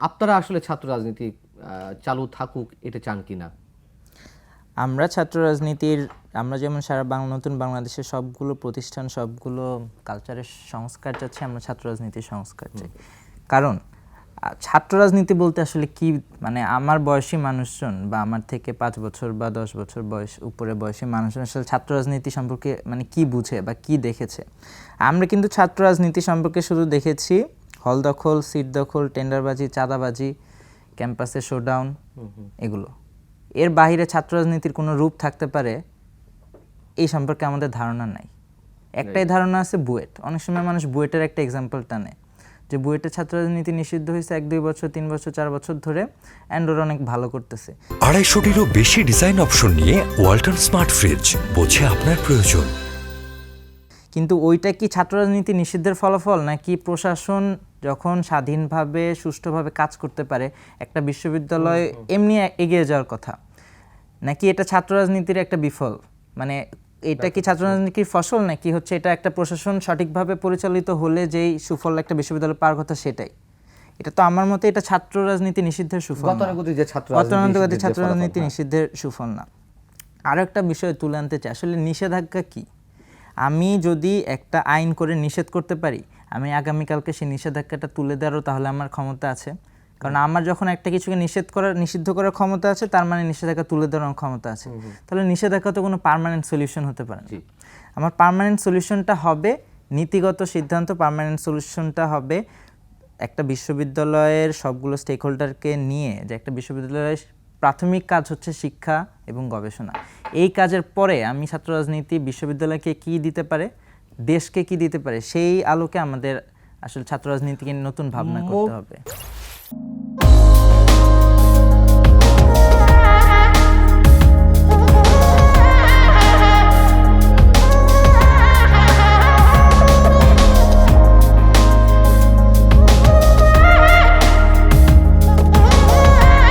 আপনারা আসলে ছাত্র রাজনীতি চালু থাকুক এটা চান কি না আমরা ছাত্র রাজনীতির আমরা যেমন সারা বাংলা নতুন বাংলাদেশের সবগুলো প্রতিষ্ঠান সবগুলো কালচারের সংস্কার চাচ্ছি আমরা ছাত্র রাজনীতির সংস্কার চাই। কারণ ছাত্র রাজনীতি বলতে আসলে কি মানে আমার বয়সী মানুষজন বা আমার থেকে পাঁচ বছর বা দশ বছর বয়স উপরে বয়সী মানুষজন আসলে ছাত্র রাজনীতি সম্পর্কে মানে কি বুঝে বা কি দেখেছে? আমরা কিন্তু ছাত্র রাজনীতি সম্পর্কে শুধু দেখেছি হল দখল সিট দখল টেন্ডারবাজি চাঁদাবাজি ক্যাম্পাসে শোডাউন এগুলো। এর বাইরে ছাত্র রাজনীতির কোনো রূপ থাকতে পারে এই সম্পর্কে আমাদের ধারণা নাই। একটাই ধারণা আছে বুয়েট। অনেক সময় মানুষ বুয়েটের একটা এক্সাম্পল টানে যে বুয়েটের ছাত্র রাজনীতি নিষিদ্ধ হয়েছে এক দুই বছর তিন বছর চার বছর ধরে অ্যান্ড ওরা অনেক ভালো করতেছে। আড়াইশোটিরও বেশি ডিজাইন অপশন নিয়ে ওয়ালটন স্মার্ট ফ্রিজ বোঝে আপনার প্রয়োজন। কিন্তু ওইটা কি ছাত্র রাজনীতি নিষিদ্ধের ফলাফল নাকি প্রশাসন যখন স্বাধীনভাবে সুষ্ঠুভাবে কাজ করতে পারে একটা বিশ্ববিদ্যালয় এমনি এগিয়ে যাওয়ার কথা। নাকি এটা ছাত্র রাজনীতির একটা বিফল? মানে এটা কি ছাত্র রাজনীতির ফসল নাকি হচ্ছে এটা একটা প্রশাসন সঠিকভাবে পরিচালিত হলে যেই সুফল একটা বিশ্ববিদ্যালয় পাওয়ার কথা সেটাই? এটা তো আমার মতে এটা ছাত্র রাজনীতি নিষিদ্ধের সুফল গতানুগতিক ছাত্র রাজনীতি হ্যাঁ। নিষিদ্ধের সুফল না। আরও একটা বিষয় তুলে আনতে চাই। আসলে নিষেধাজ্ঞা কি? আমি যদি একটা আইন করে নিষেধ করতে পারি আমি আগামীকালকে সেই নিষেধাজ্ঞাটা তুলে দেওয়ারও তাহলে আমার ক্ষমতা আছে। কারণ আমার যখন একটা কিছুকে নিষেধ করার নিষিদ্ধ করার ক্ষমতা আছে তার মানে নিষেধাজ্ঞা তুলে দেওয়ার ক্ষমতা আছে। তাহলে নিষেধাজ্ঞা তো কোনো পার্মানেন্ট সলিউশন হতে পারে না। আমার পারমানেন্ট সলিউশনটা হবে নীতিগত সিদ্ধান্ত পার্মানেন্ট সলিউশনটা হবে একটা বিশ্ববিদ্যালয়ের সবগুলো স্টেক হোল্ডারকে নিয়ে যে একটা বিশ্ববিদ্যালয়ের প্রাথমিক কাজ হচ্ছে শিক্ষা এবং গবেষণা। এই কাজের পরে আমি ছাত্র রাজনীতি বিশ্ববিদ্যালয়কে কি দিতে পারে দেশকে কি দিতে পারে সেই আলোকে আমাদের আসলে ছাত্র রাজনীতিকে নতুন ভাবনা করতে হবে।